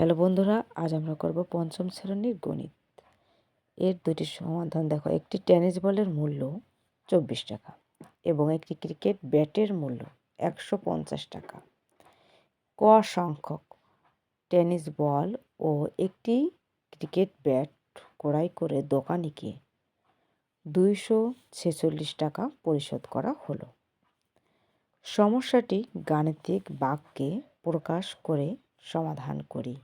Hello বন্ধুরা, আজ আমরা করব পঞ্চম শ্রেণির গণিত। এর দুটি সমাধান দেখো, একটি টেনিস বলের মূল্য চব্বিশ টাকা এবং একটি ক্রিকেট ব্যাটের মূল্য একশো পঞ্চাশ টাকা। ক সংখ্যক টেনিস বল ও একটি ক্রিকেট ব্যাট ক্রয় করে দোকানিকে দুইশো ছেচল্লিশ টাকা পরিশোধ করা হলো। সমস্যাটি গাণিতিক বাক্যে প্রকাশ করে সমাধান করি।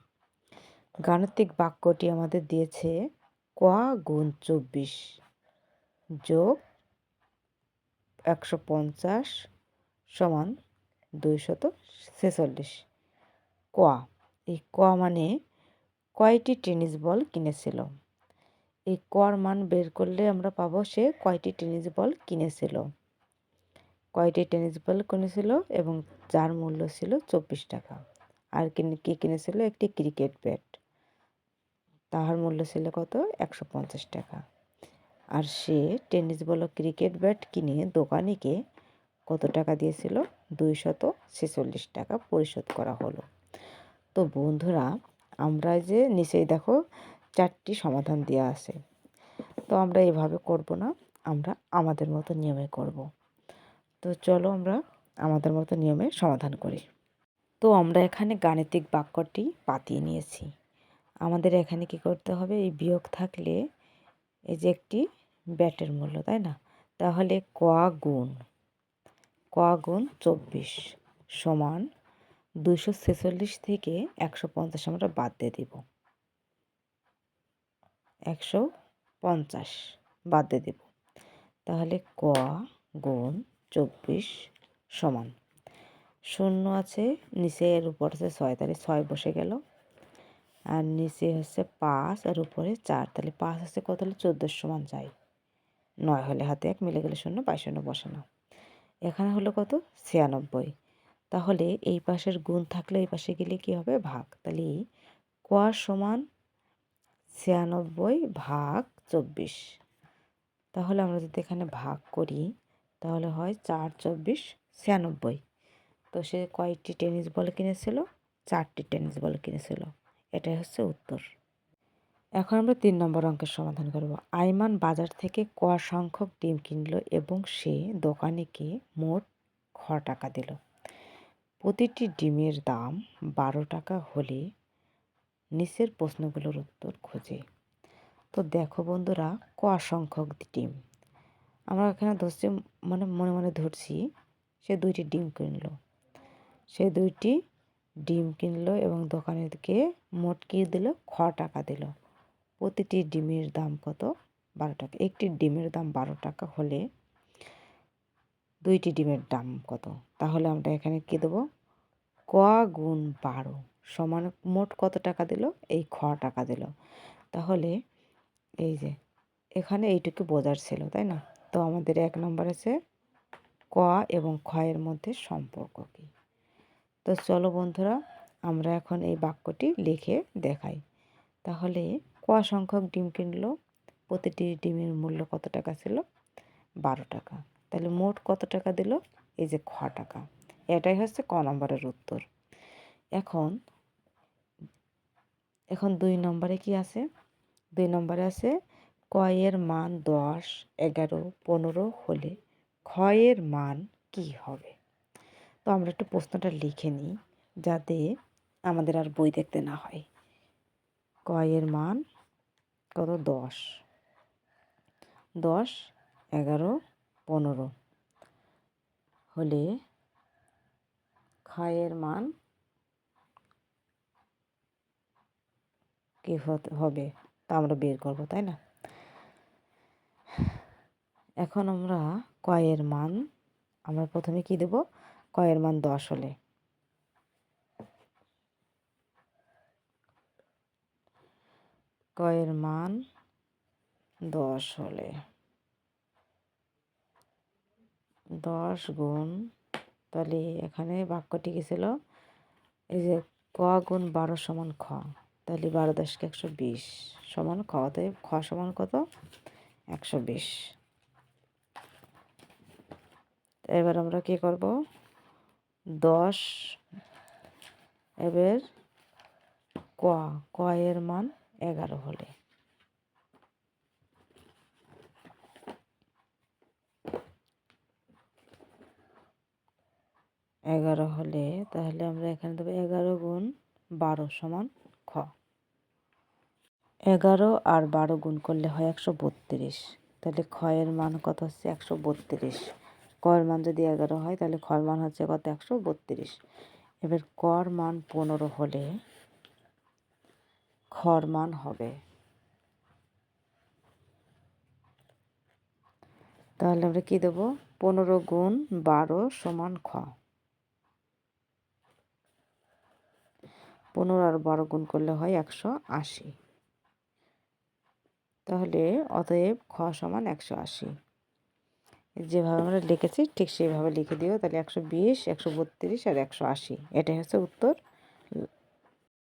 গাণিতিক বাক্যটি আমাদের দিয়েছে ক গুণ চব্বিশ যোগ একশো পঞ্চাশ সমান দুইশত ছেচল্লিশ। ক, এই ক মানে কয়টি টেনিস বল কিনেছিল? এই কর মান বের করলে আমরা পাবো সে কয়টি টেনিস বল কিনেছিল? কয়টি টেনিস বল কিনেছিল এবং যার মূল্য ছিল চব্বিশ টাকা? আর কিনে, কী কিনেছিল? একটি ক্রিকেট ব্যাট। তাহার মূল্য ছিল কত? একশো পঞ্চাশ টাকা। আর সে টেনিস বল, ক্রিকেট ব্যাট কিনে দোকানিকে কত টাকা দিয়েছিল? দুইশত ছেচল্লিশ টাকা পরিশোধ করা হলো। তো বন্ধুরা, আমরা যে নিচেই দেখো চারটি সমাধান দেওয়া আছে। তো আমরা এভাবে করব না, আমরা আমাদের মতো নিয়মে করব। তো চলো আমরা আমাদের মতো নিয়মে সমাধান করি। তো আমরা এখানে গাণিতিক বাক্যটি পাতিয়ে নিয়েছি। আমাদের এখানে কি করতে হবে? এই বিয়োগ থাকলে এই যে একটি ব্যাটের মূল্য, তাই না? তাহলে ক গুণ ক গুণ চব্বিশ সমান দুশো ছেচল্লিশ থেকে একশো পঞ্চাশ আমরা বাদ দিয়ে দিব। একশো পঞ্চাশ বাদ দিয়ে দেব। তাহলে ক গুণ চব্বিশ সমান শূন্য আছে নিচে এর উপর আছে ছয়, তাহলে ছয় বসে গেল। আর নিচে হচ্ছে পাঁচ আর উপরে চার। তাহলে পাঁচ হচ্ছে কত হলে? চোদ্দোর সমান যায় নয় হলে হাতে এক, মিলে গেলে শূন্য, বাই শূন্য বসে না এখানে হলো কত? ছিয়ানব্বই। তাহলে এই পাশের গুণ থাকলে এই পাশে গেলে কি হবে? ভাগ। তাহলে ক সমান ছিয়ানব্বই ভাগ চব্বিশ। তাহলে আমরা যদি এখানে ভাগ করি, তাহলে হয় চার চব্বিশ ছিয়ানব্বই। তো সে কয়েকটি টেনিস বল কিনেছিল? চারটি টেনিস বল কিনেছিল। এটাই হচ্ছে উত্তর। এখন আমরা তিন নম্বর অঙ্কের সমাধান করব। আইমান বাজার থেকে ক সংখ্যক ডিম কিনল এবং সে দোকানিকে মোট খ টাকা দিল। প্রতিটি ডিমের দাম বারো টাকা হলে নিচের প্রশ্নগুলোর উত্তর খোঁজে। তো দেখো বন্ধুরা, ক সংখ্যক ডিম? আমরা এখানে ধরছি মানে মনে মনে ধরছি, সে দুইটি ডিম কিনলো। সে দুইটি ডিম কিনলো এবং দোকানেরকে মোট কি দিল, খ টাকা দিল। প্রতিটি ডিমের দাম কত? বারো টাকা। একটি ডিমের দাম বারো টাকা হলে দুইটি ডিমের দাম কত? তাহলে আমরা এখানে কী দেবো? ক গুণ বারো সমান মোট কত টাকা দিল? এই খ টাকা দিল। তাহলে এই যে, এখানে এইটুকু বোঝার ছিল, তাই না? তো আমাদের এক নম্বর আছে ক এবং ক্ষয়ের মধ্যে সম্পর্ক কী? তো চলো বন্ধুরা, আমরা এখন এই বাক্যটি লিখে দেখাই। তাহলে ক সংখ্যক ডিম কিনলো? প্রতিটি ডিমের মূল্য কত টাকা ছিল? বারো টাকা। তাহলে মোট কত টাকা দিল? এই যে খ টাকা। এটাই হচ্ছে ক নম্বরের উত্তর। এখন এখন দুই নম্বরে কি আছে? দুই নম্বরে আছে, কয়ের মান দশ, এগারো, পনেরো হলে ক্ষয়ের মান কি হবে? তো আমরা একটু প্রশ্নটা লিখে নিই যাতে আমাদের আর বই দেখতে না হয়। কয়ের মান কত? দশ। দশ, এগারো, পনেরো। হলে ক্ষয়ের মান কি হবে? তা আমরা বের করব, তাই না? এখন আমরা কয়ের মান আমরা প্রথমে কি দেব? কয়ের মান দশ হলে। কয়ের মান দশ হলে। দশ গুণ, তাহলে এখানে বাক্যটি কি ছিল? এই যে ক গুণ বারো সমান খ, তাহলে বারো দশকে একশো বিশ সমান খ তাই খ সমান কত? একশো বিশ। এবার আমরা কি করব? দশ, এবার ক ক এর মান এগারো হলে। এগারো হলে তাহলে আমরা এখানে দেবো এগারো গুণ বারো সমান খ। এগারো আর বারো গুণ করলে হয় একশো বত্রিশ। তাহলে ক্ষয়ের মান কত হচ্ছে? একশো বত্রিশ। কর মান যদি এগারো হয়, তাহলে খর মান হচ্ছে কত? একশো বত্রিশ। এবার কর মান পনেরো হলে খর মান হবে। তাহলে আমরা কি দেবো? পনেরো গুণ বারো সমান খ। পনেরো আর বারো গুণ করলে হয় একশো আশি। তাহলে অতএব খ সমান একশো আশি। যেভাবে আমরা লিখেছি, ঠিক সেইভাবে লিখে দিও। তাহলে একশো বিশ, একশো বত্রিশ আর একশো আশি। এটাই হচ্ছে উত্তর।